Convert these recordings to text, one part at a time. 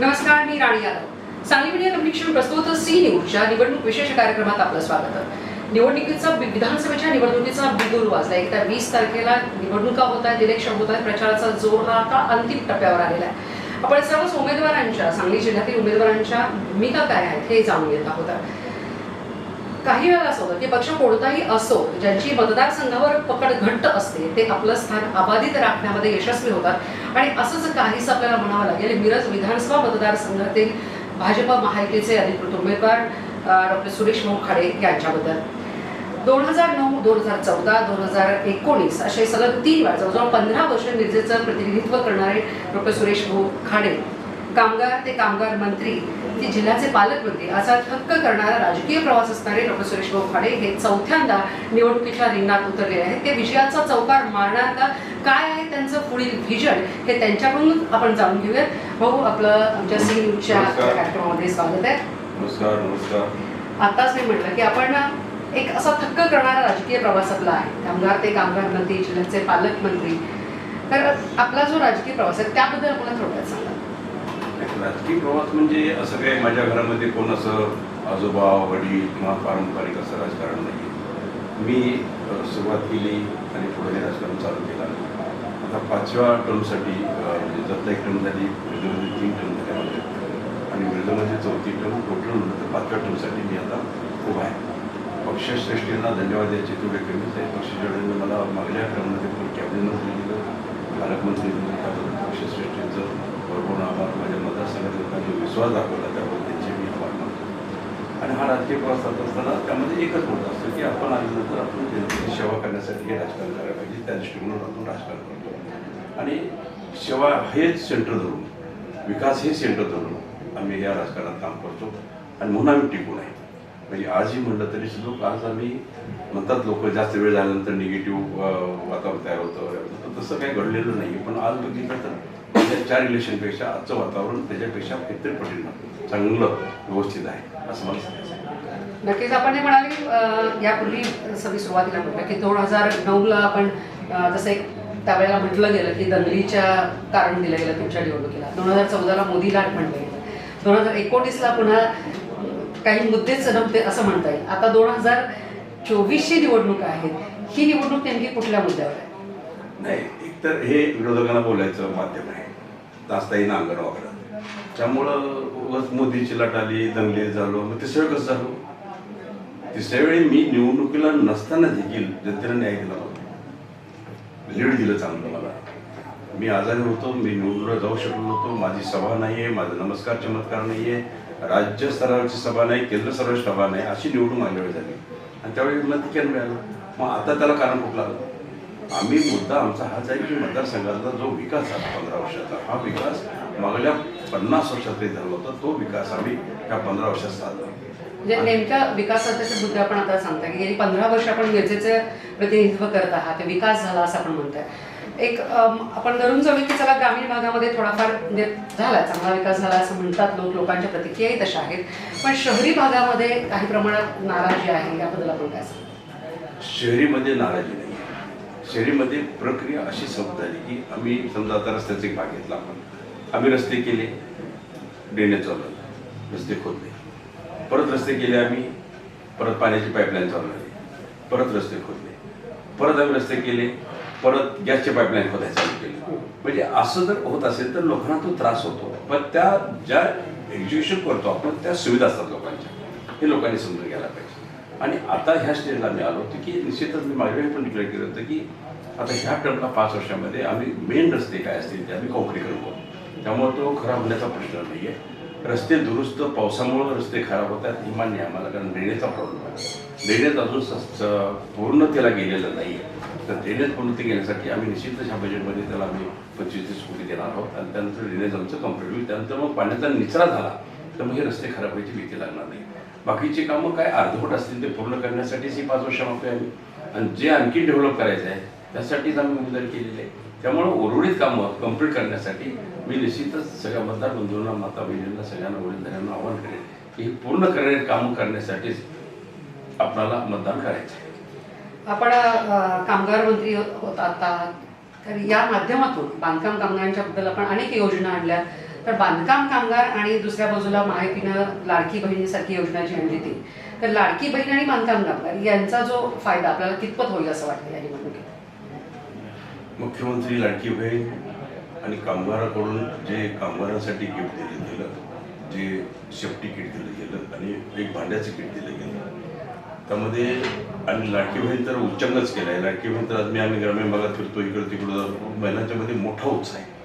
नमस्कार मी Rani Yadav. Sangli media communication प्रस्तुत सी न्यूजच्या निवडणूक विशेष कार्यक्रमात आपलं स्वागत. आहे निवडणुकीचा विधानसभेच्या निवडणुकीचा बिगुल वाजला. एकदा वीस तारखेला निवडणुका होत आहेत इलेक्शन होत आहेत प्रचाराचा जोर हा आता अंतिम टप्प्यावर आलेला आहे. आपण सर्वच उमेदवारांच्या सांगली जिल्ह्यातील उमेदवारांच्या भूमिका काय आहेत हे जाणून घेत आहोत. काही वेळा असं होतं की पक्ष कोणताही असो ज्यांची मतदारसंघावर पकड घट्ट असते ते आपलं स्थान अबाधित राखण्यामध्ये यशस्वी होतात. आणि असंच काहीच आपल्याला म्हणावं लागेल मिरज विधानसभा मतदारसंघातील भाजप महायुतीचे अधिकृत उमेदवार डॉक्टर सुरेश मोखाडे यांच्याबद्दल. दोन हजार नऊ दोन हजार चौदा दोन हजार एकोणीस असे सलग तीन वेळा जवळजवळ पंधरा वर्ष मिरजेचं प्रतिनिधित्व करणारे डॉक्टर सुरेश भाऊ खाडे. कामगार ते कामगार मंत्री ते जिल्ह्याचे पालकमंत्री असा थक्क करणारा राजकीय प्रवास असणारे डॉक्टर सुरेश भाऊ खाडे हे चौथ्यांदा निवडणुकीच्या रिंगणात उतरले आहेत. ते विजयाचा चौकार मारणार का? काय आहे त्यांचं पुढील व्हिजन हे त्यांच्याकडून आपण जाणून घेऊयात. भाऊ आपलं आमच्या सी न्यूजच्या. कार्यक्रमामध्ये स्वागत आहे. नमस्कार नमस्कार. आताच मी म्हटलं की आपण एक असा थक्क करणारा राजकीय प्रवास आपला आहे. कामगार ते कामगार मंत्री जिल्ह्याचे पालकमंत्री तर आपला जो राजकीय प्रवास आहे त्याबद्दल मला थोडक्यात सांगा. राजकीय प्रवास म्हणजे असं काही माझ्या घरामध्ये कोण असं आजोबा वडील किंवा पारंपरिक असं राजकारण नाही. मी सुरुवात केली आणि पुढे राजकारण चालू केला. आता पाचव्या टर्मसाठी अ, म्हणजे एक टर्म झाली विरोधामध्ये तीन टर्म झाल्या माझ्या. आणि विरोधामध्ये चौथी टर्म टोटल म्हणलं तर पाचव्या टर्मसाठी मी आता उभा आहे. पक्षश्रेष्ठींना धन्यवाद द्यायचे तेवढे कमीच आहे पक्षश्रेष्ठींनी मला मागल्या टर्ममध्ये पण कॅबिनेट मंत्री दिलं पालकमंत्री दिलं पक्षश्रेष्ठींचं भरपूर आभार. माझ्या मतदारसंघात लोकांनी विश्वास दाखवला त्याबद्दल त्यांचे मी आभार मानतो. आणि हा राजकीय प्रवास जात असताना त्यामध्ये एकच होत असतं की आपण आल्यानंतर आपण जनतेची सेवा करण्यासाठी हे राजकारण करायला पाहिजे. त्या दृष्टिकोनातून आपण राजकारण करतो आणि सेवा हेच सेंटर धरून विकास हे सेंटर धरून आम्ही या राजकारणात काम करतो. आणि म्हणून आम्ही टिकून आहे. म्हणजे आजही म्हणलं तरी सुद्धा आज आम्ही म्हणतात लोक जास्त वेळ झाल्यानंतर निगेटिव्ह वातावरण तयार होतं. तसं काही घडलेलं नाही पण आज बघितलं तर त्या चार इलेक्शनपेक्षा आजचं वातावरण त्याच्यापेक्षा कितीतरी पटीनं चांगलं व्यवस्थित आहे असं मला सांगायचं. नक्कीच आपण हे म्हणाले अं, यापूर्वी सगळी सुरुवातीला म्हटलं की दोन हजार नऊला आपण जसं एक त्यावेळेला म्हटलं गेलं की दंगलीच्या कारण दिलं गेलं तुमच्या निवडणुकीला. दोन हजार चौदाला मोदी लाट म्हटलं गेलं. दोन हजार एकोणीसला पुन्हा काही मुद्देच नव्हते असं म्हणता येईल. आता दोन हजार चोवीसची निवडणूक आहे ही निवडणूक नेमकी कुठल्या मुद्द्यावर आहे? नाही एकतर हे विरोधकांना बोलायचं माध्यम आहे. नाचताही येईन अंगण वगैरे त्यामुळं मोदीची लाट आली दंगली झालो. मग तिसऱ्या कसं झालो? तिसऱ्या वेळी मी निवडणुकीला नसताना देखील जनतेला न्याय दिला मला लीड दिलं चांगलं मला. मी आजारी होतो मी निवडणुकीला जाऊ शकलो नव्हतो. माझी सभा नाही आहे माझा नमस्कार चमत्कार नाही आहे राज्य स्तरावरची सभा नाही केंद्र स्तरावरची सभा नाही अशी निवडणूक माझ्या वेळी झाली. आणि त्यावेळी मला तिकीट मिळालं मग आता त्याला कारण कुठलं आलं आम्ही मुद्दा आमचा हाच आहे की मतदारसंघाचा जो विकास झाला पंधरा वर्षाचा हा विकास मागल्या पन्नास वर्षात झाला होता तो विकास आम्ही ह्या पंधरा वर्षात साधला. म्हणजे नेमक्या विकासाचे मुद्दे आपण आता सांगताय की गेली पंधरा वर्ष आपण मिरजेचं प्रतिनिधित्व करत आहात विकास झाला असं आपण म्हणताय. एक आपण धरून जाऊ की चला ग्रामीण भागामध्ये थोडाफार म्हणजे झाला चांगला विकास झाला असं म्हणतात लोक लोकांच्या प्रतिक्रियाही तशा आहेत. पण शहरी भागामध्ये काही प्रमाणात नाराजी आहे याबद्दल आपण काय सांगतो शहरीमध्ये नाराजी शहरीमध्ये प्रक्रिया अशी समज आली की आम्ही समजा आता रस्त्याचा एक भाग घेतला आपण. आम्ही रस्ते केले ड्रेनेज चालवलं. रस्ते खोदले. परत रस्ते केले आम्ही परत पाण्याची पाईपलाईन चालवली. परत रस्ते खोदले. परत आम्ही रस्ते केले परत गॅसचे पाईपलाईन खोदायला चालू केले. म्हणजे असं जर होत असेल तर लोकांना तो त्रास होतो. पण त्या ज्या एक्झिक्युशन करतो आपण त्या सुविधा असतात लोकांच्या. हे लोकांनी समजून घ्यायला पाहिजे. आणि आता ह्या स्टेजला आम्ही आलो होतो की निश्चितच मी मागच्या वेळी पण डिक्लेअर केलं होतं की आता ह्या टर्मला पाच वर्षामध्ये आम्ही मेन रस्ते काय असतील ते आम्ही कॉन्क्रीट करू. त्यामुळे तो खराब होण्याचा प्रश्न नाही आहे रस्ते दुरुस्त पावसामुळे रस्ते खराब होतात ही मान्य आहे आम्हाला कारण ड्रेनेजचा प्रॉब्लेम आहे. ड्रेनेज अजून स- स- पूर्णतेला गेलेलं नाही आहे तर ड्रेनेज पूर्णते घेण्यासाठी आम्ही निश्चितच ह्या बजेटमध्ये त्याला आम्ही पंचवीस तीस कोटी देणार आहोत. आणि त्यानंतर ड्रेनेज आमचं कंप्लीट होईल. त्यानंतर मग पाण्याचा निचरा झाला तर मग हे रस्ते खराब व्हायची भीती लागणार नाही. बाकीची कामं काय अर्धवट असतील ते पूर्ण करण्यासाठीच ही पाच वर्ष मागतोय आम्ही आणि जे आणखी डेव्हलप करायचं आहे त्यासाठीच आम्ही उमेदवारी केलेली आहे. त्यामुळे उर्वरित कामं कंप्लीट करण्यासाठी मी निश्चितच सगळ्या मतदार बंधूंना माता बहिणींना सगळ्यांना वडीलधाऱ्यांना आवाहन करेन की हे पूर्ण करणे कामं करण्यासाठीच आपल्याला मतदान करायचं आहे. आपण कामगार मंत्री होत आता तर या माध्यमातून बांधकाम कामगारांच्या बद्दल आपण अनेक योजना आणल्या तर बांधकाम कामगार आणि दुसऱ्या बाजूला महायुतीनं लाडकी बहिणीसारखी योजना जी आणली ती तर लाडकी बहीण आणि बांधकाम कामगार यांचा जो फायदा आपल्याला कितपत होईल असं वाटतं या निवडणुकीत? मुख्यमंत्री लाडकी बहीण आणि कामगाराकडून जे कामगारांसाठी गिफ्ट दिलं गेलं जे शेफ्टी किट दिलं गेलं आणि एक भांड्याचं किट दिलं गेलं त्यामध्ये आणि लाडकी बहीण तर उच्चांगच केला आहे लाडकी बहीण तर आज मी आम्ही ग्रामीण भागात फिरतो इकडं तिकडं महिलांच्यामध्ये मोठा उत्साह आहे.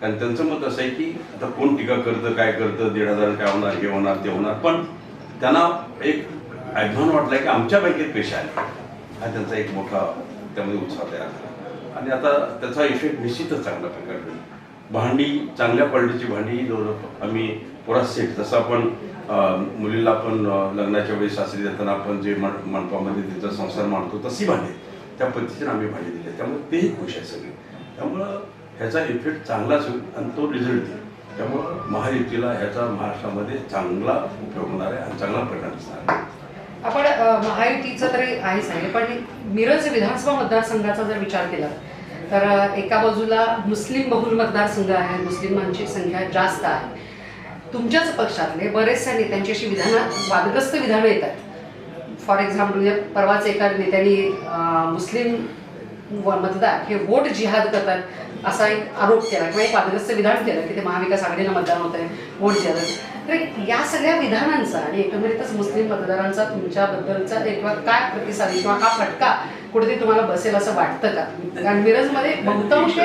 कारण त्यांचं मत असं आहे की आता कोण टीका करतं काय करतं दीड हजार काय होणार हे होणार ते होणार. पण त्यांना एक अभिमान वाटला की आमच्या बँकेत पेशा आहे हा त्यांचा एक मोठा त्यामध्ये उत्साह तयार झाला. आणि आता त्याचा इफेक्ट निश्चितच चांगला प्रकारे भांडी चांगल्या क्वालिटीची भांडी आम्ही पुरा सेट जसं आपण मुलीला आपण लग्नाच्या वेळी सासरी देताना आपण जे मण मंडपामध्ये तिचा संसार मांडतो तशी भांडी त्या पद्धतीने आम्ही भांडी दिली त्यामुळे तेही खुश आहे सगळे. त्यामुळं ह्याचा इफेक्ट चांगलाच होईल आणि तो रिझल्ट देईल. त्यामुळं महायुतीला ह्याचा महाराष्ट्रामध्ये चांगला उपयोग होणार आहे आणि चांगला परिणाम दिसणार आहे. आपण महायुतीचं तरी आहेच आहे पण मिरज विधानसभा मतदारसंघाचा जर विचार केला तर एका बाजूला मुस्लिम बहुल मतदारसंघ आहे मुस्लिमांची संख्या जास्त आहे. तुमच्याच पक्षातले बरेचशा नेत्यांची अशी विधानं वादग्रस्त विधानं येतात. फॉर एक्झाम्पल म्हणजे परवाच एका नेत्यांनी मुस्लिम मतदार हे वोट जिहाद करतात असा एक आरोप केला किंवा एक वादग्रस्त विधान केलं की ते महाविकास आघाडीला मतदान होत आहे वोट जिहाद तर या सगळ्या विधानांचा आणि एकंदरीतच मुस्लिम मतदारांचा तुमच्याबद्दलचा एक किंवा काय प्रतिसाद किंवा हा फटका कुठेतरी तुम्हाला बसेल असं वाटतं का? कारण मिरजमध्ये बहुतांश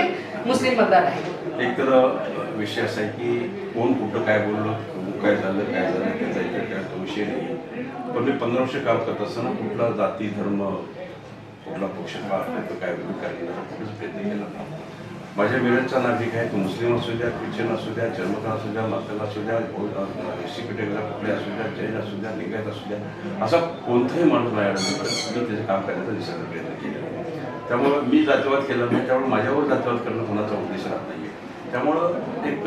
मुस्लिम मतदार आहेत. एक तर विषय असा आहे की कोण कुठं काय बोललं काय झालं काय झालं त्याचा काय तो विषय नाही पण मी पंधरा वर्ष काम करत असताना कुठला जाती धर्म कुठला पक्ष पाहतो काय विरोध करण्याचा प्रयत्न केला नाही माझ्या मिरजचा नागरिक आहे तो मुस्लिम असू द्या ख्रिश्चन असू द्या जन्मता असू द्या मातल असू द्या एससी कॅटेगरी कुठले असू द्या जैन असू द्या लिंगायत असू द्या असा कोणताही माणूस नाही. आढळला मी त्याचे काम करण्याचा निसर्ग प्रयत्न केला त्यामुळं मी जातीवाद केला नाही त्यामुळे माझ्यावर जातीवाद करणं कोणाचा उद्देश राहत नाही त्यामुळं एक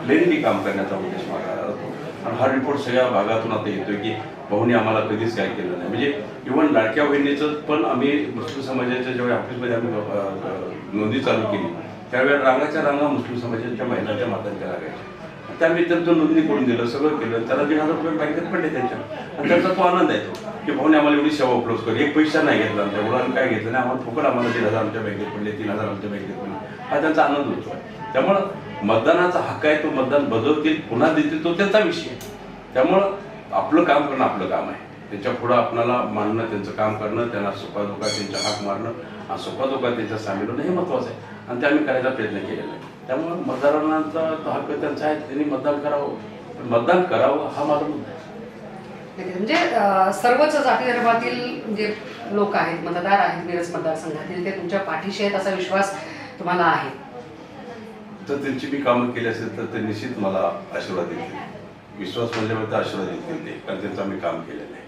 प्लेनली काम करण्याचा उद्देश माझा आणि हा रिपोर्ट सगळ्या भागातून आता येतोय की भाऊनी आम्हाला कधीच काय केलं नाही. म्हणजे इव्हन लाडक्या बहिणीचं पण आम्ही मुस्लिम समाजाच्या ज्यावेळी ऑफिसमध्ये आम्ही नोंदी चालू केली त्यावेळेस रांगाच्या रांगा मुस्लिम समाजाच्या महिलांच्या मातांच्या लागायच्या. त्यावेळी त्यांचं नोंदणी करून दिलं सगळं केलं. त्याला दीड हजार रुपये बँकेत पडले त्यांच्या. आणि त्यांचा तो आनंद आहे तो की भाऊने आम्हाला एवढी सेवा उपलब्ध करू एक पैसा नाही घेतला आमच्या मुलांना आम्ही काय घेतलं नाही. आम्हाला फुकट आम्हाला दीड हजार आमच्या बँकेत पडले तीन हजार आमच्या बँकेत पडले हा त्यांचा आनंद होतो. त्यामुळं मतदानाचा हक्क आहे तो मतदान बदलतील पुन्हा देतील तो त्यांचा विषय आहे. त्यामुळं आपलं काम करणं आपलं काम आहे. त्यांच्या पुढं आपणाला मानणं त्यांचं काम करणं त्यांना सुखादुखात त्यांच्या हाक मारणं आणि सुखादुखात त्यांच्या सामील होणं हे महत्त्वाचं आहे. आणि ते आम्ही करायचा प्रयत्न केलेला आहे. त्यामुळं मतदारांचा तो हक्क त्यांचा आहे त्यांनी मतदान करावं. मतदान करावं हा माझा मुद्दा आहे. म्हणजे सर्वच जाती धर्मातील जे लोक आहेत मतदार आहेत मिरज मतदारसंघातील ते तुमच्या पाठीशी आहेत असा विश्वास तुम्हाला आहे. तर त्यांची मी कामं केली असेल तर ते निश्चित मला आशीर्वाद देतील. विश्वास म्हणजे आशीर्वाद देतील ते कारण त्यांचं आम्ही काम केलेलं आहे.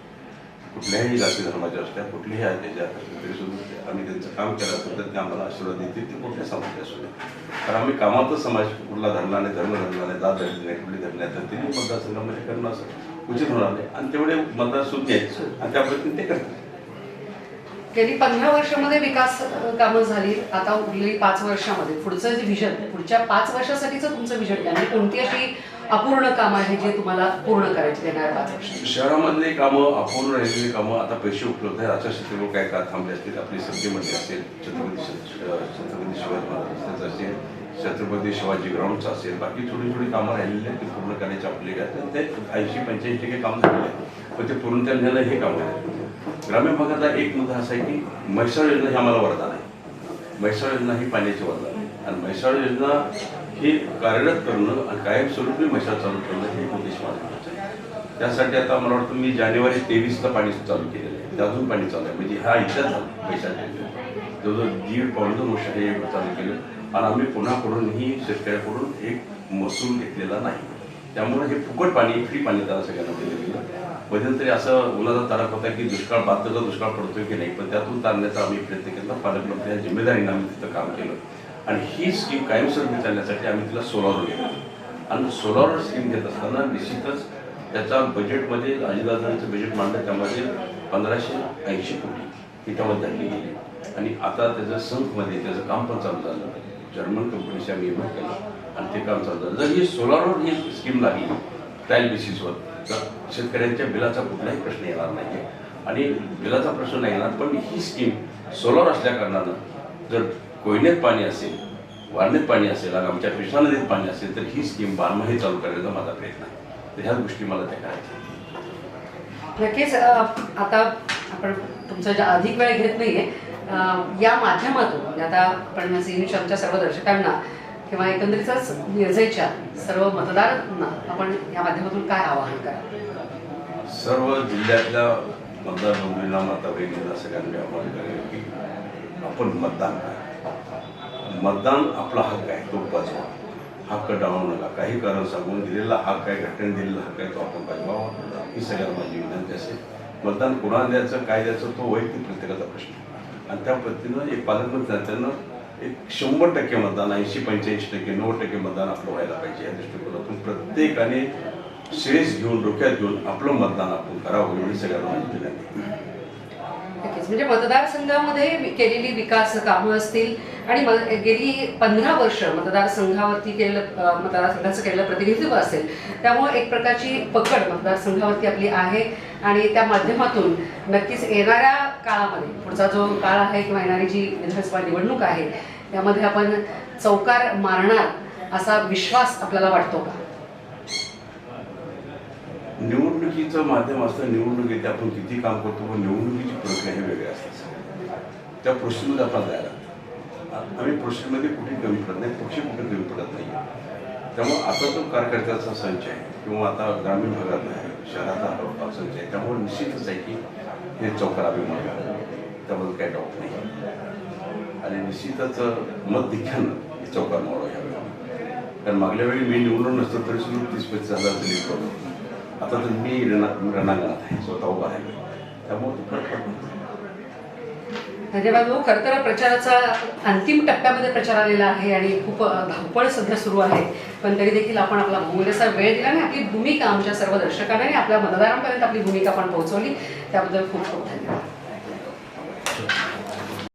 कुठल्याही जाती धर्माच्या असल्या कुठल्याही आज्ञाच्या असल्या तरी सुद्धा आम्ही त्यांचं काम केलं असेल तर ते आम्हाला आशीर्वाद देतील ते कुठल्या समाजाचे असू द्या. कारण आम्ही कामातच समाज कुठला धरला नाही धर्म धरला नाही जात धरली नाही कुठली धरली नाही तर त्यांनी मतदारसंघामध्ये करणं असं उचित होणार नाही. आणि तेवढे मतदार सुज्ञ आहेत. आणि त्या पद्धतीने ते करतात. गेली पंधरा वर्षामध्ये विकास कामं झाली. आता उरलेली पाच वर्षामध्ये. पुढचं जे विजन पुढच्या पाच वर्षासाठीचं तुमचं विजन काय? म्हणजे कोणती अशी अपूर्ण कामं आहे जे तुम्हाला पूर्ण करायची देणार पाच वर्ष शहरामधले कामं अपूर्ण राहिलेली कामं आता पैसे उपलब्ध आहेत. अशा क्षेत्रावर काय का थांबले असतील? आपली सत्तेमध्ये असेल छत्रपती छत्रपती शिवाजी असेल. छत्रपती शिवाजी ग्राउंडचं असेल. बाकी थोडी थोडी कामं राहिलेली आहेत. ती पूर्ण करायची आपली काय? ते ऐंशी पंच्याऐंशी काही काम झालेलं आहे पण ते पूर्ण नेलं हे काम आहे ग्रामीण भागातला एक मुद्दा असा आहे की म्हैसाळ योजना ही आम्हाला वरदान आहे. म्हैसाळ योजना ही पाण्याची वरदान आहे. आणि म्हैसाळ योजना ही कार्यरत करणं आणि कायमस्वरूपी म्हैसाळ चालू करणं हे उद्देश माझा त्यासाठी आता मला वाटतं मी जानेवारी तेवीसला पाणी चालू केलेलं आहे. ते अजून पाणी चालू आहे. म्हणजे हा इतिहास झाला पैशाच्या जवळजवळ दीड पाऊण दोन वर्ष हे चालू केलं. आणि आम्ही पुन्हा कडूनही शेतकऱ्याकडून एक महसूल घेतलेला नाही. त्यामुळे हे फुकट पाणी फ्री पाणी त्याला सगळ्यांना दिलं गेलं. मध्यंतरी असं मुलाचा तारक होता की दुष्काळ बाधितचा दुष्काळ पडतोय की नाही पण त्यातून ताणण्याचा आम्ही प्रयत्न केला. पालकमंत्री या जिम्मेदारीने आम्ही तिथं काम केलं. आणि ही स्कीम कायमस्वरूपी चालण्यासाठी आम्ही तिला सोलावर घेतलं आणि सोलारवर स्कीम घेत असताना निश्चितच त्याचा बजेटमध्ये अजितदादांचं बजेट मांडलं त्यामध्ये पंधराशे ऐंशी कोटी ही त्यामध्ये धरली गेली. आणि आता त्याचं संघमध्ये त्याचं काम पण चालू झालं. जर्मन कंपनीशी आम्ही एम केलं. आणि ते काम चालू झालं. जर ही सोलारवर ही स्कीम लागली ट्रायल बेसिसवर तर शेतकऱ्यांच्या बिलाचा कुठलाही प्रश्न येणार नाही आणि बिलाचा प्रश्न नाही येणार पण ही स्कीम सोलार असल्या कारणानं जर कोयनेत पाणी असेल वारणेत पाणी असेल आणि आमच्या कृष्णा नदीत पाणी असेल तर ही स्कीम बारमाही चालू करण्याचा माझा प्रयत्न आहे. तर ह्याच गोष्टी मला त्या करायच्या नक्कीच आता आपण तुमचा ज्या अधिक वेळ घेत नाहीये या माध्यमातून म्हणजे आता आपण सी आमच्या सर्व दर्शकांना किंवा एकंदरीतच मिरजेच्या सर्व मतदारांना आपण या माध्यमातून काय आवाहन करा? सर्व जिल्ह्यातल्या मतदार नोंदणीला माता बहिणीला सगळ्यांनी आवाहन करेल की आपण मतदान करा. मतदान आपला हक्क आहे तो बजवा. हक्क डावू नका. काही कारण सांगून दिलेला हक्क आहे घटनेने दिलेला हक्क आहे तो आपण बजवावा. ही सगळ्यांना माझी विनंती असेल मतदान कोणाला द्यायचं काय द्यायचं तो वैयक्तिक प्रत्येकाचा प्रश्न आणि त्या पद्धतीनं एक पालकमंत्री त्यांना एक शंभर टक्के मतदान ऐंशी पंच्याऐंशी टक्के नव्वद टक्के मतदान आपलं व्हायला पाहिजे या दृष्टिकोनातून प्रत्येकाने श्रेस घेऊन डोक्यात घेऊन आपलं मतदान आपण करावं एवढी सगळ्यांना माहिती दिली. म्हणजे मतदारसंघामध्ये केलेली विकास कामं असतील आणि गेली पंधरा वर्ष मतदारसंघावरती केलेलं मतदारसंघाचं केलेलं प्रतिनिधित्व असेल त्यामुळे एक प्रकारची पकड मतदारसंघावरती आपली आहे आणि त्या माध्यमातून नक्कीच येणाऱ्या काळामध्ये पुढचा जो काळ आहे किंवा येणारी जी विधानसभा निवडणूक आहे त्यामध्ये आपण चौकार मारणार असा विश्वास आपल्याला वाटतो का? निवडणुकीचं माध्यम असतं निवडणुकीत आपण किती काम करतो पण निवडणुकीची प्रक्रिया ही वेगळी असते. त्या प्रोसेसमध्ये आपण जायला आम्ही प्रोसेसमध्ये कुठे कमी पडत नाही पक्ष कुठे कमी पडत नाही. त्यामुळे आता जो कार्यकर्त्याचा संच आहे किंवा आता ग्रामीण भागात आहे शहराचा हा संच आहे. त्यामुळे निश्चितच आहे की हे चौकार अभिमान त्याबद्दल काही डाऊट नाही. आणि निश्चितच मत दिख्यानं हे चौकार मावळं यावेळी कारण मागल्या वेळी मी निवडून नसतो तरी सुद्धा तीस पस्तीस हजार तरी होतो. आता तर मी रणा रणांगणात आहे स्वतः उभा आहे. त्यामुळे तो फरक पडतो धन्यवाद भाऊ. खरं तर प्रचाराचा अंतिम टप्प्यामध्ये प्रचार आलेला आहे आणि खूप धावपळ सध्या सुरू आहे. पण तरी देखील आपण आपला बहुमूल्यसा वेळ दिला आणि आपली भूमिका आमच्या सर्व दर्शकांना आणि आपल्या मतदारांपर्यंत आपली भूमिका आपण पोहोचवली. त्याबद्दल खूप खूप धन्यवाद.